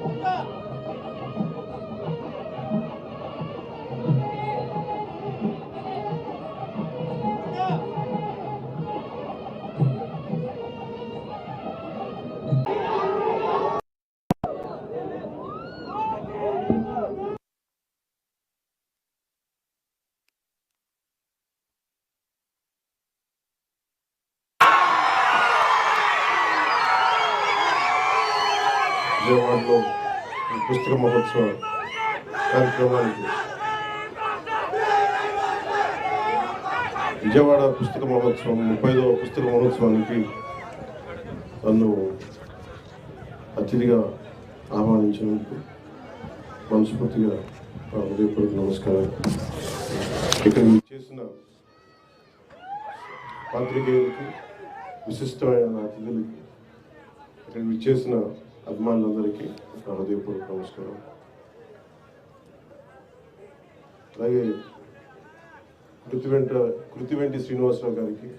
But. పుస్తక మహోత్సవ కార్యక్రమానికి విజయవాడ పుస్తక మహోత్సవం ముప్పైదవ పుస్తక మహోత్సవానికి నన్ను అతిథిగా ఆహ్వానించినందుకు మనస్ఫూర్తిగా హృదయపూర్వక నమస్కారం ఇక్కడ మీరు చేసిన పాత్రికేయులకి విశిష్టమైన అతిథులకి ఇక్కడ విచ్చేసిన అభిమానులందరికీ నా హృదయపూర్వక నమస్కారం. అలాగే కృతి వెంట కృతి వెంటి శ్రీనివాసరావు గారికి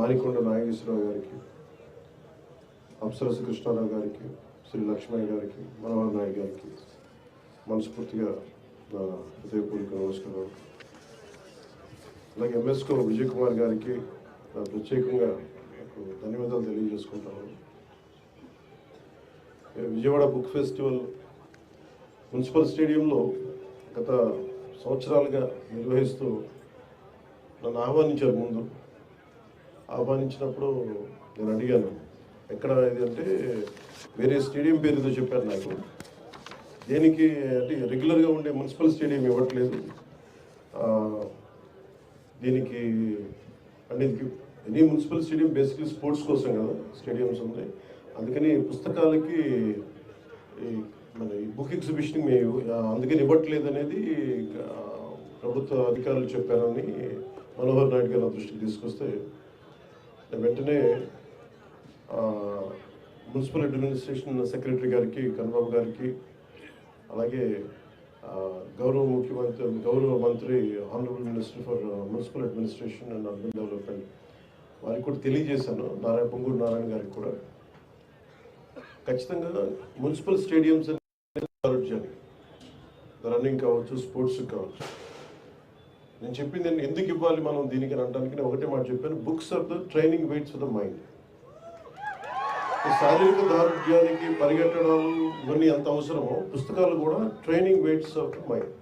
మారికొండ నాగేశ్వరరావు గారికి అప్సరస కృష్ణారావు గారికి శ్రీ లక్ష్మయ్య గారికి మనోహర్ నాయక్ గారికి మనస్ఫూర్తిగా నా హృదయపూర్వక నమస్కారం. అలాగే ఎంఎస్కో విజయ్ కుమార్ గారికి ప్రత్యేకంగా ధన్యవాదాలు తెలియజేసుకుంటాను. విజయవాడ బుక్ ఫెస్టివల్ మున్సిపల్ స్టేడియంలో గత సంవత్సరాలుగా నిర్వహిస్తూ నన్ను ఆహ్వానించారు ముందు. ఆహ్వానించినప్పుడు నేను అడిగాను ఎక్కడ ఇది అంటే వేరే స్టేడియం పేరుతో చెప్పారు నాకు. దేనికి అంటే రెగ్యులర్గా ఉండే మున్సిపల్ స్టేడియం ఇవ్వట్లేదు. దీనికి అంటే any municipal stadium basically sports కోసం కదా స్టేడియంస్ ఉన్నాయి. అందుకని పుస్తకాలకి ఈ మన ఈ బుక్ ఎగ్జిబిషన్ మేము అందుకని ఇవ్వట్లేదు అనేది ప్రభుత్వ అధికారులు చెప్పారని మనోహర్ నాయుడు గారు దృష్టికి తీసుకొస్తే వెంటనే మున్సిపల్ అడ్మినిస్ట్రేషన్ సెక్రటరీ గారికి కన్నబాబు గారికి అలాగే గౌరవ ముఖ్యమంత్రి గౌరవ మంత్రి honourable minister for municipal administration and urban development వారికి కూడా తెలియజేశాను నారాయణ పొంగూరు నారాయణ గారికి కూడా. ఖచ్చితంగా మున్సిపల్ స్టేడియంస్ ఆరోగ్యానికి రన్నింగ్ కావచ్చు స్పోర్ట్స్ కావచ్చు. నేను చెప్పింది ఎందుకు ఇవ్వాలి మనం దీనికి అనడానికి నేను ఒకటే మాట చెప్పాను. Books are the training weights of the mind శారీరక దారుఢ్యానికి పరిగెట్టడాలు ఇవన్నీ ఎంత అవసరమో పుస్తకాలు కూడా ట్రైనింగ్ వెయిట్స్ ఆఫ్ మైండ్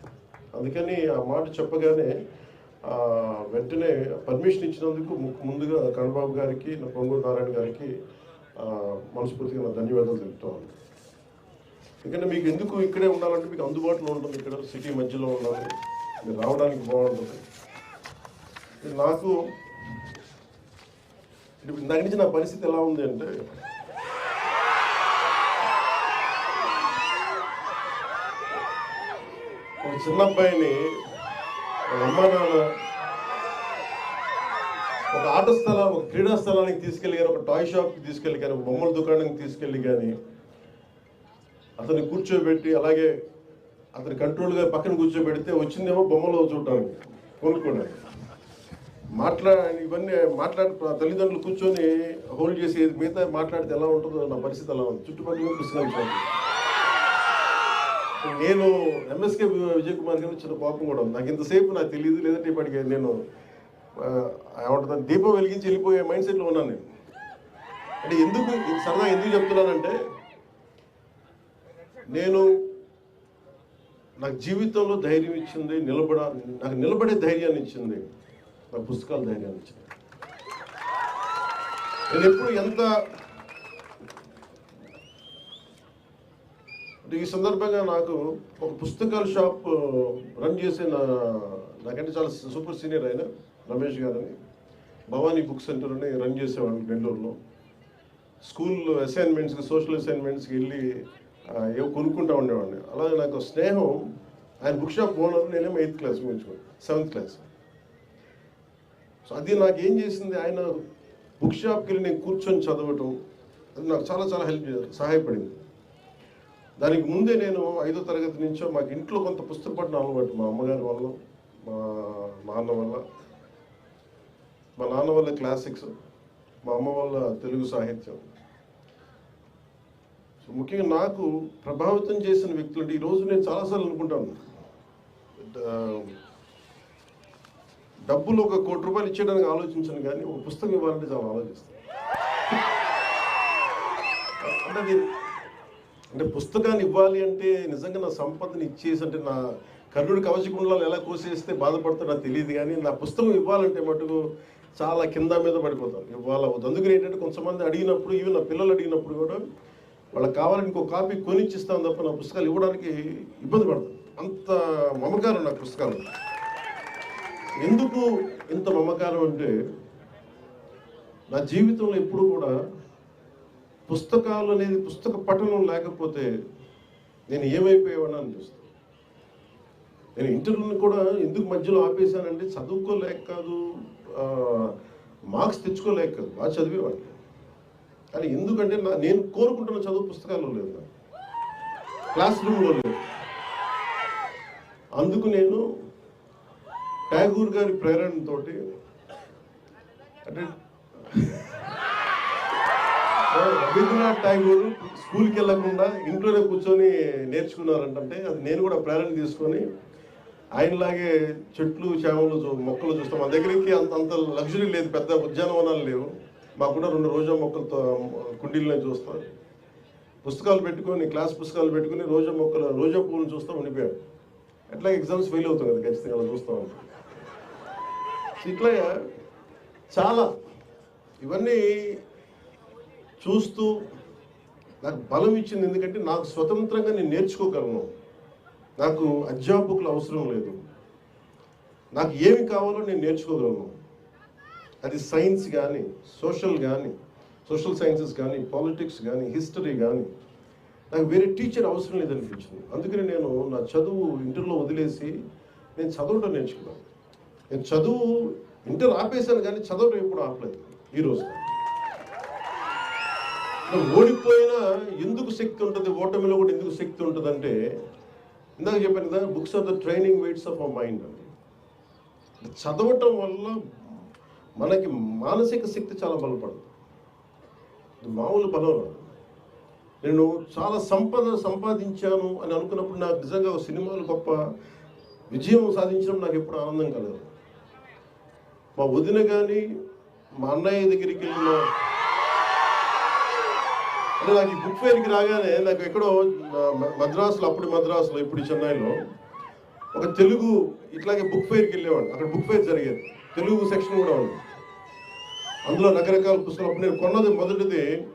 అందుకని ఆ మాట చెప్పగానే వెంటనే పర్మిషన్ ఇచ్చినందుకు ముందుగా కణబాబు గారికి పొంగూరు నారాయణ గారికి మనస్ఫూర్తిగా నా ధన్యవాదాలు తెలుపుతాను ఎందుకంటే మీకు ఎందుకు ఇక్కడే ఉండాలంటే మీకు అందుబాటులో ఉంటుంది ఇక్కడ సిటీ మధ్యలో ఉండాలి. మీరు రావడానికి బాగుంటుంది. నాకు ఇప్పుడు ఇందాక నుంచి నా పరిస్థితి ఎలా ఉంది అంటే ఒక చిన్న అబ్బాయిని అమ్మా అమ్మ నాన్న ఒక ఆట స్థలం ఒక క్రీడా స్థలానికి తీసుకెళ్ళి కానీ ఒక టాయ్ షాప్కి తీసుకెళ్ళి కానీ ఒక బొమ్మల దుకాణానికి తీసుకెళ్ళి కానీ అతన్ని కూర్చోబెట్టి అలాగే అతని కంట్రోల్గా పక్కన కూర్చోబెడితే వచ్చిందేమో బొమ్మలు చూడడానికి కొనుక్కోడానికి. మాట్లా ఇవన్నీ మాట్లాడి తల్లిదండ్రులు కూర్చొని హోల్డ్ చేసి మిగతా మాట్లాడితే ఎలా ఉంటుందో నా పరిస్థితి ఎలా ఉంది. చుట్టుపక్కల పుస్తకాలు నేను ఎంఎస్కే విజయ్ కుమార్ గారి చిన్న కోపం కూడా ఉంది. నాకు ఇంతసేపు నాకు తెలియదు లేదంటే ఇప్పటికే నేను ఏమంటుంది? దీపం వెలిగించి వెళ్ళిపోయే మైండ్ సెట్లో ఉన్నాను నేను. అంటే ఎందుకు సరదా ఎందుకు చెప్తున్నానంటే నేను నాకు జీవితంలో ధైర్యం ఇచ్చింది నిలబడ నాకు నిలబడే ధైర్యాన్ని ఇచ్చింది నా పుస్తకాల ధైర్యాన్ని ఇచ్చింది. నేను ఎప్పుడు ఎంత ఈ సందర్భంగా నాకు ఒక పుస్తకాల షాప్ రన్ చేసే నా నాకంటే చాలా సూపర్ సీనియర్ అయినా రమేష్ గారని. భవానీ బుక్ సెంటర్ అని రన్ చేసేవాళ్ళు బెంగళూరులో. స్కూల్లో అసైన్మెంట్స్కి సోషల్ అసైన్మెంట్స్కి వెళ్ళి ఏవో కొనుక్కుంటూ ఉండేవాడిని. అలాగే నాకు స్నేహం ఆయన బుక్ షాప్ ఓనర్ నేనేమో ఎయిత్ క్లాస్ ముగించుకోండి సెవెంత్ క్లాస్ సో అది నాకు ఏం చేసింది? ఆయన బుక్ షాప్కి వెళ్ళి నేను కూర్చొని చదవటం అది నాకు చాలా చాలా హెల్ప్ సహాయపడింది. దానికి ముందే నేను ఐదో తరగతి నుంచో మాకు ఇంట్లో కొంత పుస్తక పఠనం అలవాటు మా అమ్మగారి వల్ల మా నాన్న వల్ల. మా నాన్న వల్ల క్లాసిక్స్ మా అమ్మ వల్ల తెలుగు సాహిత్యం. సో ముఖ్యంగా నాకు ప్రభావితం చేసిన వ్యక్తులు అంటే ఈరోజు నేను చాలాసార్లు అనుకుంటాను. డబ్బులు ఒక కోటి రూపాయలు ఇచ్చేయడానికి ఆలోచించను కానీ ఒక పుస్తకం ఇవ్వాలంటే చాలా ఆలోచిస్తాను. అంటే అది అంటే పుస్తకాన్ని ఇవ్వాలి అంటే నిజంగా నా సంపదని ఇచ్చేసి అంటే నా కర్ణుడి కవచకుండాలు ఎలా కోసేస్తే బాధపడతాడో తెలియదు కానీ నా పుస్తకం ఇవ్వాలంటే మటుకు చాలా కింద మీద పడిపోతారు. ఇవాళ అవుతుంది అందుకని ఏంటంటే కొంతమంది అడిగినప్పుడు ఈవెన్ నా పిల్లలు అడిగినప్పుడు కూడా వాళ్ళకి కావాలని ఇంకో కాపీ కొనిచ్చిస్తాను తప్ప నా పుస్తకాలు ఇవ్వడానికి ఇబ్బంది పడతాను అంత మమకారం నా పుస్తకాలు. ఎందుకు ఇంత మమకారం అంటే నా జీవితంలో ఎప్పుడు కూడా పుస్తకాలు అనేది పుస్తక పఠనం లేకపోతే నేను ఏమైపోయేవాడిని చూస్తాను నేను ఇంటర్వ్యూని కూడా ఎందుకు మధ్యలో ఆపేశానంటే చదువుకోలేక కాదు మార్క్స్ తెచ్చుకోలేక బాగా చదివేవాడిని కానీ ఎందుకంటే నా నేను కోరుకుంటున్న చదువు పుస్తకాల్లో లేదు క్లాస్ రూమ్లో లేదు. అందుకు నేను ట్యాగూర్ గారి ప్రేరణతో అంటే రవీంద్రనాథ్ ట్యాగూర్ స్కూల్కి వెళ్ళకుండా ఇంట్లోనే కూర్చొని నేర్చుకున్నారంటే అది నేను కూడా ప్రేరణ తీసుకొని ఆయనలాగే చెట్లు చేమలు చూ- మొక్కలు చూస్తాం మా దగ్గరికి అంత అంత లగ్జరీ లేదు. పెద్ద ఉద్యానవనాలు లేవు. మాకు కూడా రెండు రోజా మొక్కలతో కుండీలనే చూస్తాం. పుస్తకాలు పెట్టుకొని క్లాస్ పుస్తకాలు పెట్టుకొని రోజా మొక్కలు రోజా పువ్వులు చూస్తూ ఉండిపోయాడు ఎట్లా ఎగ్జామ్స్ ఫెయిల్ అవుతాం కదా ఖచ్చితంగా అలా చూస్తూ ఉంటాం ఇట్లా చాలా ఇవన్నీ చూస్తూ నాకు బలం ఇచ్చింది ఎందుకంటే నాకు స్వతంత్రంగా నేను నేర్చుకోగలను. నాకు అధ్యాపకులు అవసరం లేదు. నాకు ఏమి కావాలో నేను నేర్చుకోగలను. అది సైన్స్ కానీ సోషల్ కానీ సోషల్ సైన్సెస్ కానీ పాలిటిక్స్ కానీ హిస్టరీ కానీ నాకు వేరే టీచర్ అవసరం లేదనిపించింది. అందుకని నేను నా చదువు ఇంటర్లో వదిలేసి నేను చదవటం నేర్చుకున్నాను. నేను చదువు ఇంటర్ ఆపేశాను కానీ చదవటం ఎప్పుడు ఆపలేదు ఈరోజు ఓడిపోయినా ఎందుకు శక్తి ఉంటుంది? ఓటమిలో కూడా ఎందుకు శక్తి ఉంటుంది అంటే ఇందాక చెప్పాను కదా books are the training weights of our mind అండి చదవటం వల్ల మనకి మానసిక శక్తి చాలా బలపడుతుంది. మామూలు బలం నేను చాలా సంపద సంపాదించాను అని అనుకున్నప్పుడు నాకు నిజంగా ఒక సినిమాలు గొప్ప విజయం సాధించడం నాకు ఎప్పుడు ఆనందం కలదు మా వదిన కానీ మా అన్నయ్య దగ్గరికి వెళ్ళిన అంటే నాకు ఈ బుక్ ఫెయిర్కి రాగానే నాకు ఎక్కడో మ- మ- మద్రాసులో అప్పుడు మద్రాసులో ఇప్పుడు చెన్నైలో ఒక తెలుగు ఇట్లాగే బుక్ ఫెయిర్కి వెళ్ళేవాడిని. అక్కడ బుక్ ఫెయిర్ జరిగేది. తెలుగు సెక్షన్ కూడా ఉంది. అందులో రకరకాల పుస్తకాలు. అప్పుడు నేను కొన్నది మొదటిది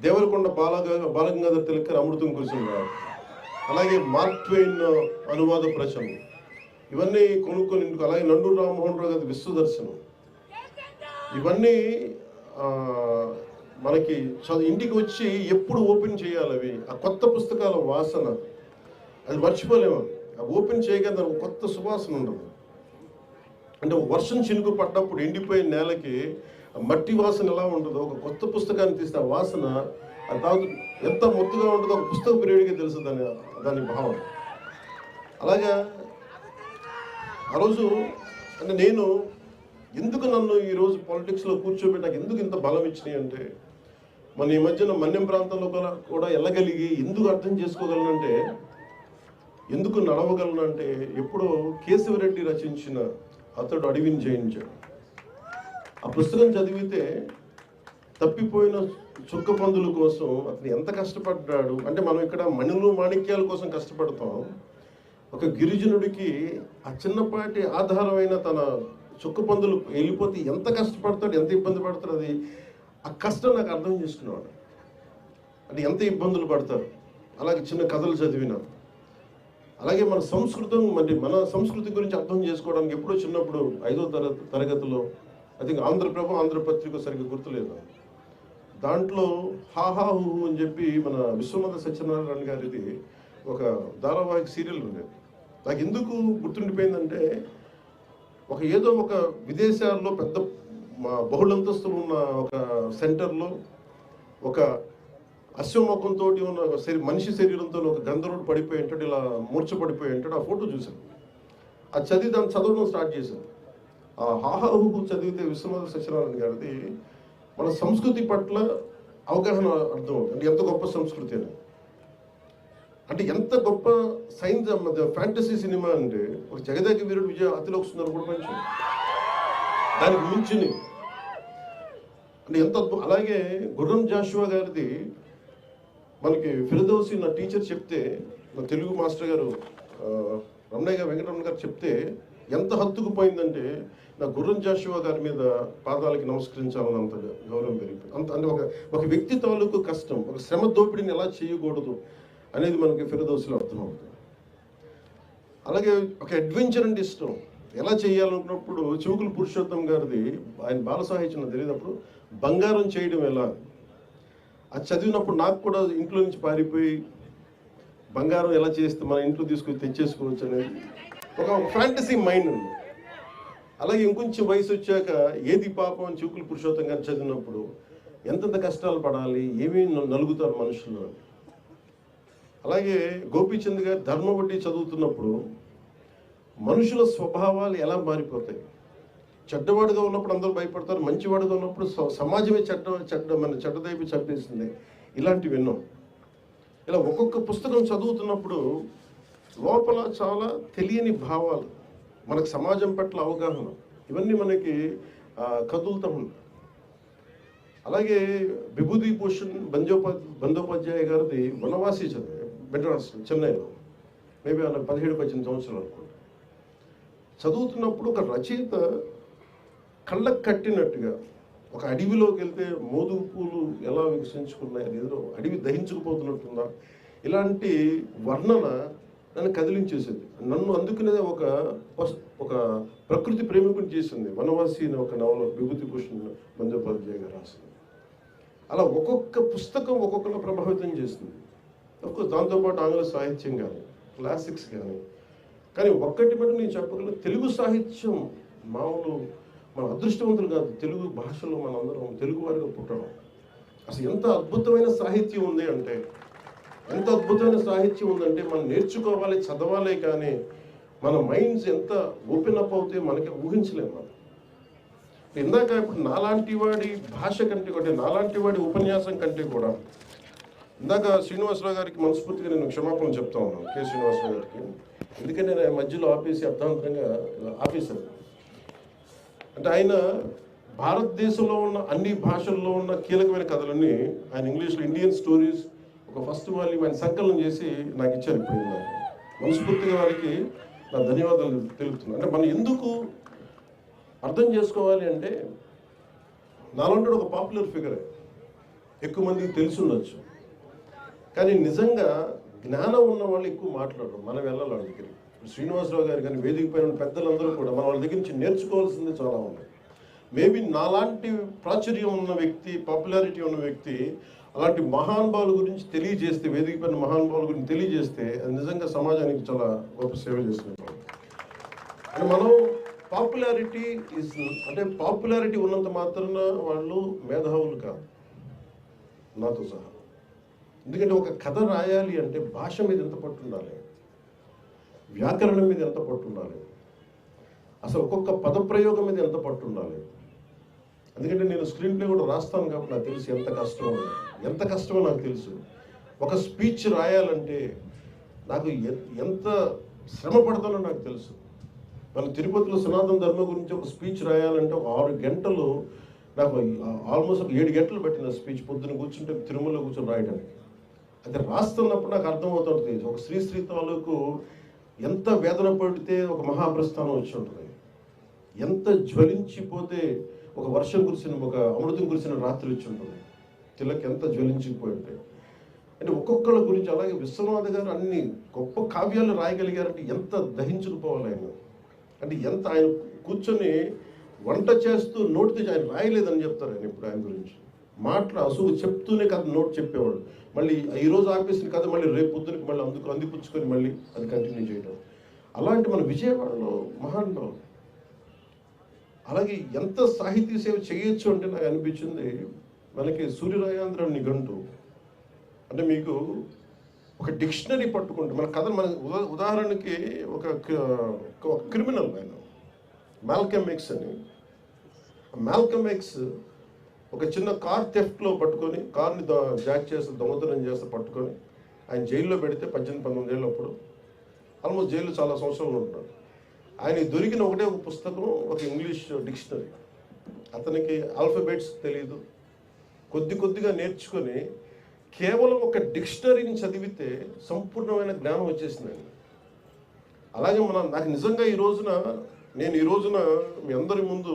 దేవరకొండ బాలగ బాలగంగాధర్ తిలకర్ అమృతం కురిసింది అలాగే మార్క్ అనువాద ప్రచనం ఇవన్నీ కొనుక్కొని ఇంటికి అలాగే నండూరు రామ్మోహన్ రావు గారి విశ్వదర్శనం. ఇవన్నీ మనకి ఇంటికి వచ్చి ఎప్పుడు ఓపెన్ చేయాలి అవి? ఆ కొత్త పుస్తకాల వాసన. అది మర్చిపోలేము. అవి ఓపెన్ చేయగానే దానికి కొత్త సువాసన ఉండదు. అంటే వర్షం చినుకు పడ్డప్పుడు ఎండిపోయిన నేలకి ఆ మట్టి వాసన ఎలా ఉంటుందో ఒక కొత్త పుస్తకాన్ని తీస్తే ఆ వాసన ఆ తాగు ఎంత మొత్తుగా ఉంటుందో ఒక పుస్తక పీరియడ్కి తెలుసు దాని దాని భావం. అలాగా ఆ రోజు అంటే నేను ఎందుకు నన్ను ఈరోజు పాలిటిక్స్లో కూర్చోబెట్టి నాకు ఎందుకు ఇంత బలం ఇచ్చినాయి అంటే మన ఈ మధ్యన మన్యం ప్రాంతంలో కూడా కూడా వెళ్ళగలిగి ఎందుకు అర్థం చేసుకోగలనంటే ఎందుకు నడవగలనంటే ఎప్పుడో కేశవరెడ్డి రచించిన అతడు అడవిని జయించాడు. ఆ పుస్తకం చదివితే తప్పిపోయిన చుక్క పందుల కోసం అతను ఎంత కష్టపడ్డాడు. అంటే మనం ఇక్కడ మణులు మాణిక్యాల కోసం కష్టపడతాం. ఒక గిరిజనుడికి ఆ చిన్నపాటి ఆధారమైన తన చుక్క పందులు వెళ్ళిపోతే ఎంత కష్టపడతాడు ఎంత ఇబ్బంది పడతాడు అది? ఆ కష్టం నాకు అర్థం చేసుకున్నాడు అంటే ఎంత ఇబ్బందులు పడతారు. అలాగే చిన్న కథలు చదివినా. అలాగే మన సంస్కృతం మరి మన సంస్కృతి గురించి అర్థం చేసుకోవడానికి ఎప్పుడో చిన్నప్పుడు ఐదో తరగతి తరగతిలో ఐ థింక్ ఆంధ్రప్రభ ఆంధ్రపత్రిక సరిగ్గా గుర్తులేదు. దాంట్లో హాహా హూ అని చెప్పి మన విశ్వనాథ సత్యనారాయణ గారిది ఒక ధారావాహిక సీరియల్ ఉండేది నాకు ఎందుకు గుర్తుండిపోయిందంటే ఒక ఏదో ఒక విదేశాల్లో పెద్ద బహుళంతస్తులు ఉన్న ఒక సెంటర్లో ఒక అశ్వముఖంతో ఉన్న శరీ మనిషి శరీరంతో ఒక గంధర్వుడు పడిపోయి ఉంటాడు ఇలా మూర్చపడిపోయి ఉంటాడు ఆ ఫోటో చూశాను. ఆ చదివి దాన్ని చదవడం స్టార్ట్ చేశాను. ఆ హాహాహుకు చదివితే విశ్వనాథ సత్యనారాయణ గారిది మన సంస్కృతి పట్ల అవగాహన అర్థం అవుతుంది. అంటే ఎంత గొప్ప సంస్కృతి అని. అంటే ఎంత గొప్ప సైన్స్ ఫ్యాంటసీ సినిమా అంటే ఒక జగదేక వీరుడు విజయ అతిలోకి సుందరం కూడా మంచి దానికి గురించి అంటే ఎంత అద్భుతం. అలాగే గుర్రం జాషువా గారిది మనకి ఫిరదోసి నా టీచర్ చెప్తే నా తెలుగు మాస్టర్ గారు రమణయ్య గారు వెంకటరమణ గారు చెప్తే ఎంత హత్తుకుపోయిందంటే నా గుర్రం జాషువా గారి మీద పాదాలకి నమస్కరించాలని అంత గౌరవం పెరిగిపోయింది. అంత అంటే ఒక ఒక వ్యక్తి తాలూకు కష్టం ఒక శ్రమ దోపిడీని ఎలా చేయకూడదు అనేది మనకి ఫిరదోసిలో అర్థమవుతుంది. అలాగే ఒక అడ్వెంచర్ అంటే ఇష్టం. ఎలా చేయాలనుకున్నప్పుడు చూకులు పురుషోత్తం గారిది ఆయన బాల సాహిత్యం తెలియనప్పుడు బంగారం చేయడం ఎలా? అది చదివినప్పుడు నాకు కూడా ఇంట్లో నుంచి పారిపోయి బంగారం ఎలా చేస్తే మన ఇంట్లో తీసుకొని తెచ్చేసుకోవచ్చు అనేది ఒక ఫ్యాంటసీ మైండ్ ఉంది. అలాగే ఇంకొంచెం వయసు వచ్చాక ఏది పాపం చూకులు పురుషోత్తం గారు చదివినప్పుడు ఎంతెంత కష్టాలు పడాలి ఏమేమి నలుగుతారు మనుషులు అలాగే గోపీచంద్ గారు ధర్మవడ్డీ చదువుతున్నప్పుడు మనుషుల స్వభావాలు ఎలా మారిపోతాయి? చెడ్డవాడుగా ఉన్నప్పుడు అందరూ భయపడతారు మంచివాడుగా ఉన్నప్పుడు సమాజమే చెడ్డ చెడ్డ మన చెడ్డదైపు చంపేసింది. ఇలాంటివి విన్నాం ఇలా ఒక్కొక్క పుస్తకం చదువుతున్నప్పుడు లోపల చాలా తెలియని భావాలు మనకు సమాజం పట్ల అవగాహన ఇవన్నీ మనకి కదులుతూ ఉంటాయి అలాగే విభూతి భూషణ్ బంజోపా బందోపాధ్యాయ గారిది వనవాసి చదివి మెడ్రాస్ చెన్నైలో. మేబీ అలా పదిహేడు పద్దెనిమిది సంవత్సరాలు అనుకుంటా. చదువుతున్నప్పుడు ఒక రచయిత కళ్ళకు కట్టినట్టుగా ఒక అడవిలోకి వెళ్తే మోదుగు పూలు ఎలా వికసించుకున్నాయి అది అడవి దహించుకుపోతున్నట్టుందా? ఇలాంటి వర్ణన నన్ను కదిలించేసింది. నన్ను అందుకునేది ఒక ఒక ప్రకృతి ప్రేమికుని చేసింది. వనవాసి అనే ఒక నవల విభూతి భూషణ్ గారు రాసింది. అలా ఒక్కొక్క పుస్తకం ఒక్కొక్కలా ప్రభావితం చేసింది. ఒక్కొక్క దాంతోపాటు ఆంగ్ల సాహిత్యం కానీ క్లాసిక్స్ కానీ కానీ ఒక్కటి బట్టి నేను చెప్పగలను తెలుగు సాహిత్యం మామూలు మన అదృష్టవంతులు కాదు తెలుగు భాషలో మనందరం తెలుగు వారిగా పుట్టడం. అసలు ఎంత అద్భుతమైన సాహిత్యం ఉంది అంటే ఎంత అద్భుతమైన సాహిత్యం ఉందంటే మనం నేర్చుకోవాలి చదవాలి కానీ మన మైండ్స్ ఎంత ఓపెన్ అప్ అవుతే మనకి ఊహించలేము మనం. ఇందాక ఇప్పుడు నాలాంటి వాడి భాష కంటే కూడా నాలాంటి వాడి ఉపన్యాసం కంటే కూడా ఇందాక శ్రీనివాసరావు గారికి మనస్ఫూర్తిగా నేను క్షమాపణ చెప్తా ఉన్నాను కె శ్రీనివాసరావు గారికి. ఎందుకంటే నేను మధ్యలో ఆపేసి అర్థాంతరంగా ఆఫీసర్ ఆపేశాను. అంటే ఆయన భారతదేశంలో ఉన్న అన్ని భాషల్లో ఉన్న కీలకమైన కథలన్నీ ఆయన ఇంగ్లీష్లో ఇండియన్ స్టోరీస్ ఒక ఫస్ట్ వాల్యూమ్ ఆయన సంకలనం చేసి నాకు ఇచ్చారు ఇప్పుడు మనస్ఫూర్తిగా వారికి నా ధన్యవాదాలు తెలుపుతున్నాను అంటే మనం ఎందుకు అర్థం చేసుకోవాలి అంటే నాలంటే ఒక పాపులర్ ఫిగరే. ఎక్కువ మందికి తెలిసి ఉండొచ్చు. కానీ నిజంగా జ్ఞానం ఉన్న వాళ్ళు ఎక్కువ మాట్లాడరు. మనం వెళ్ళాలి వాళ్ళ దగ్గరికి. ఇప్పుడు శ్రీనివాసరావు గారు కానీ వేదిక పైన పెద్దలందరూ కూడా మన వాళ్ళ దగ్గర నుంచి నేర్చుకోవాల్సింది చాలా ఉంది. మేబీ నాలాంటి ప్రాచుర్యం ఉన్న వ్యక్తి పాపులారిటీ ఉన్న వ్యక్తి అలాంటి మహానుభావుల గురించి తెలియజేస్తే వేదిక పైన మహానుభావుల గురించి తెలియజేస్తే అది నిజంగా సమాజానికి చాలా గొప్ప సేవ చేస్తున్నారు మనం పాపులారిటీ ఇస్ అంటే పాపులారిటీ ఉన్నంత మాత్రాన వాళ్ళు మేధావులు కాదు. నాతో సహా. ఎందుకంటే ఒక కథ రాయాలి అంటే భాష మీద ఎంత పట్టు ఉండాలి? వ్యాకరణం మీద ఎంత పట్టు ఉండాలి? అసలు ఒక్కొక్క పదప్రయోగం మీద ఎంత పట్టు ఉండాలి? ఎందుకంటే నేను స్క్రీన్ ప్లే కూడా రాస్తాను కాబట్టి నాకు తెలుసు ఎంత కష్టమో ఎంత కష్టమో నాకు తెలుసు. ఒక స్పీచ్ రాయాలంటే నాకు ఎంత శ్రమ పడతానో నాకు తెలుసు. మన తిరుపతిలో సనాతన ధర్మం గురించి ఒక స్పీచ్ రాయాలంటే ఒక ఆరు గంటలు నాకు ఆల్మోస్ట్ ఏడు గంటలు పెట్టిన స్పీచ్ పొద్దున కూర్చుంటే తిరుమలలో కూర్చొని రాయడానికి అది రాస్తున్నప్పుడు నాకు అర్థమవుతుంటుంది ఒక శ్రీ శ్రీ తాలూకు ఎంత వేదన పడితే ఒక మహాప్రస్థానం వచ్చి ఉంటుంది. ఎంత జ్వలించిపోతే ఒక వర్షం కురిసిన ఒక అమృతం కురిసిన రాత్రి వచ్చి ఉంటుంది. తిలక్ ఎంత జ్వలించిపోయి ఉంటాయి అంటే ఒక్కొక్కళ్ళ గురించి అలాగే విశ్వనాథ్ గారు అన్ని గొప్ప కావ్యాలు రాయగలిగారంటే ఎంత దహించుకుపోవాలి ఆయన. అంటే ఎంత ఆయన కూర్చొని వంట చేస్తూ నోటితో ఆయన రాయలేదని చెప్తారు ఆయన ఇప్పుడు ఆయన గురించి. మాటలు అసలు చెప్తూనే కథ నోట్ చెప్పేవాడు మళ్ళీ ఈ రోజు ఆపేసిన కథ మళ్ళీ రేపు పొద్దునకి మళ్ళీ అందుకు అందిపుచ్చుకొని మళ్ళీ అది కంటిన్యూ చేయడం అలాంటి మన విజయవాడలో మహాన్లో అలాగే ఎంత సాహితీ సేవ చేయొచ్చు అంటే నాకు అనిపించింది మనకి సూర్యరాయాంధ్ర నిఘంటు అంటే మీకు ఒక డిక్షనరీ పట్టుకుంటే మన కథ మన ఉదా- ఉదాహరణకి ఒక ఒక క్రిమినల్ ఆయన మాల్కమ్ ఎక్స్ అని. మాల్కమ్ ఎక్స్ ఒక చిన్న కార్ థెఫ్ట్లో పట్టుకొని కార్ని ద- జాక్ చేసి దొంగతనం చేస్తే పట్టుకొని ఆయన జైల్లో పెడితే పద్దెనిమిది పంతొమ్మిది ఏళ్ళు అప్పుడు ఆల్మోస్ట్ జైల్లో చాలా సంవత్సరాలు ఉంటున్నాడు ఆయన దొరికిన ఒకటే ఒక పుస్తకం ఒక ఇంగ్లీష్ డిక్షనరీ. అతనికి ఆల్ఫబెట్స్ తెలియదు కొద్ది కొద్దిగా నేర్చుకొని కేవలం ఒక డిక్షనరీని చదివితే సంపూర్ణమైన జ్ఞానం వచ్చేసింది అలాగే మన నాకు నిజంగా ఈ రోజున నేను ఈ రోజున మీ అందరి ముందు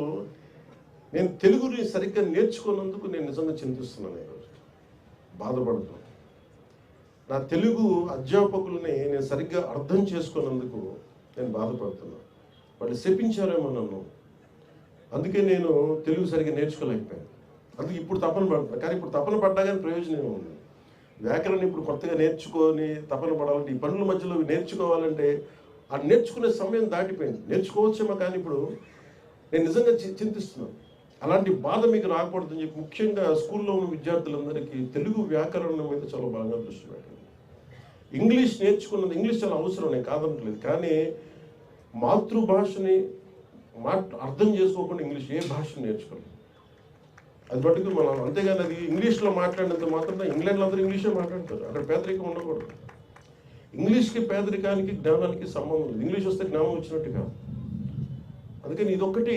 నేను తెలుగుని సరిగ్గా నేర్చుకున్నందుకు నేను నిజంగా చింతిస్తున్నాను ఈరోజు బాధపడుతున్నాను నా తెలుగు అధ్యాపకులని నేను సరిగ్గా అర్థం చేసుకున్నందుకు నేను బాధపడుతున్నాను వాళ్ళు శపించారేమో నన్ను. అందుకే నేను తెలుగు సరిగ్గా నేర్చుకోలేకపోయాను. అందుకే ఇప్పుడు తపన పడుతున్నాను కానీ ఇప్పుడు తపన పడ్డా కానీ ప్రయోజనం ఏముంది వ్యాకరణ ఇప్పుడు కొత్తగా నేర్చుకొని తపన పడాలంటే ఈ పనుల మధ్యలో నేర్చుకోవాలంటే ఆ నేర్చుకునే సమయం దాటిపోయింది. నేర్చుకోవచ్చేమో కానీ ఇప్పుడు నేను నిజంగా చి- చింతిస్తున్నాను. అలాంటి బాధ మీకు రాకూడదని చెప్పి ముఖ్యంగా స్కూల్లో ఉన్న విద్యార్థులందరికీ తెలుగు వ్యాకరణం మీద చాలా బాగా దృష్టి పెట్టండి. ఇంగ్లీష్ నేర్చుకున్నది ఇంగ్లీష్ చాలా అవసరం నేను కాదనట్లేదు. కానీ మాతృభాషని మాట్ అర్థం చేసుకోకుండా ఇంగ్లీష్ ఏ భాషను నేర్చుకోలేదు. అది మటుకు మనం అంతేగాని అది ఇంగ్లీష్లో మాట్లాడినంత మాత్రం ఇంగ్లాండ్లో అందరూ ఇంగ్లీషే మాట్లాడతారు. అక్కడ పేదరికం ఉండకూడదు. ఇంగ్లీష్కి పేదరికానికి జ్ఞానానికి సంబంధం లేదు. ఇంగ్లీష్ వస్తే జ్ఞానం వచ్చినట్టు కాదు. అందుకని ఇదొక్కటి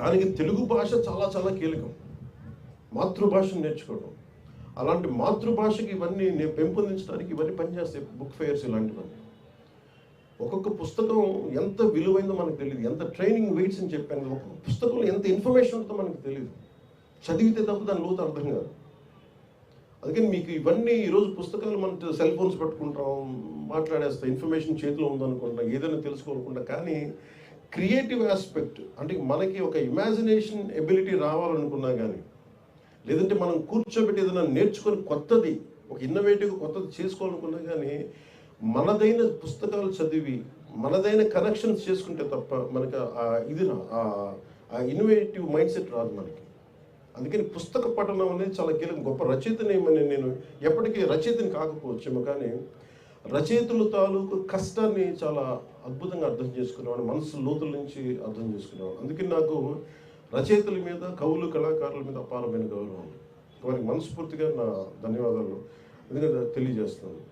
దానికి తెలుగు భాష చాలా చాలా కీలకం. మాతృభాషను నేర్చుకోవడం. అలాంటి మాతృభాషకి ఇవన్నీ నేను పెంపొందించడానికి ఇవన్నీ పనిచేస్తాయి బుక్ ఫెయిర్స్ ఇలాంటివన్నీ. ఒక్కొక్క పుస్తకం ఎంత విలువైందో మనకు తెలియదు ఎంత ట్రైనింగ్ వెయిట్స్ అని చెప్పాను. ఒక్కొక్క పుస్తకంలో ఎంత ఇన్ఫర్మేషన్ ఉంటుందో మనకు తెలియదు చదివితే తప్ప దాని లోతు అర్థం కాదు. అందుకని మీకు ఇవన్నీ ఈరోజు పుస్తకాలు మన సెల్ ఫోన్స్ పట్టుకుంటాం మాట్లాడేస్తాం ఇన్ఫర్మేషన్ చేతిలో ఉందనుకుంటాం ఏదైనా తెలుసుకోనుకుంటాం కానీ క్రియేటివ్ ఆస్పెక్ట్ అంటే మనకి ఒక ఇమాజినేషన్ ఎబిలిటీ రావాలనుకున్నా కానీ లేదంటే మనం కూర్చోబెట్టి ఏదైనా నేర్చుకొని కొత్తది ఒక ఇన్నోవేటివ్ కొత్తది చేసుకోవాలనుకున్నా కానీ మనదైన పుస్తకాలు చదివి మనదైన కనెక్షన్స్ చేసుకుంటే తప్ప మనకి ఆ ఇది ఆ- ఆ ఇన్నోవేటివ్ మైండ్ సెట్ రాదు మనకి. అందుకని పుస్తక పఠనం అనేది చాలా కీలకం. గొప్ప రచయితనేమని నేను ఎప్పటికీ రచయితని కాకపోవచ్చేమో కానీ రచయితల తాలూకు కష్టాన్ని చాలా అద్భుతంగా అర్థం చేసుకునేవాడు మనసు లోతుల నుంచి అర్థం చేసుకునేవాడు. అందుకే నాకు రచయితల మీద కవులు కళాకారుల మీద అపారమైన గౌరవం. వారికి మనస్ఫూర్తిగా నా ధన్యవాదాలు. ఎందుకంటే తెలియజేస్తున్నాను.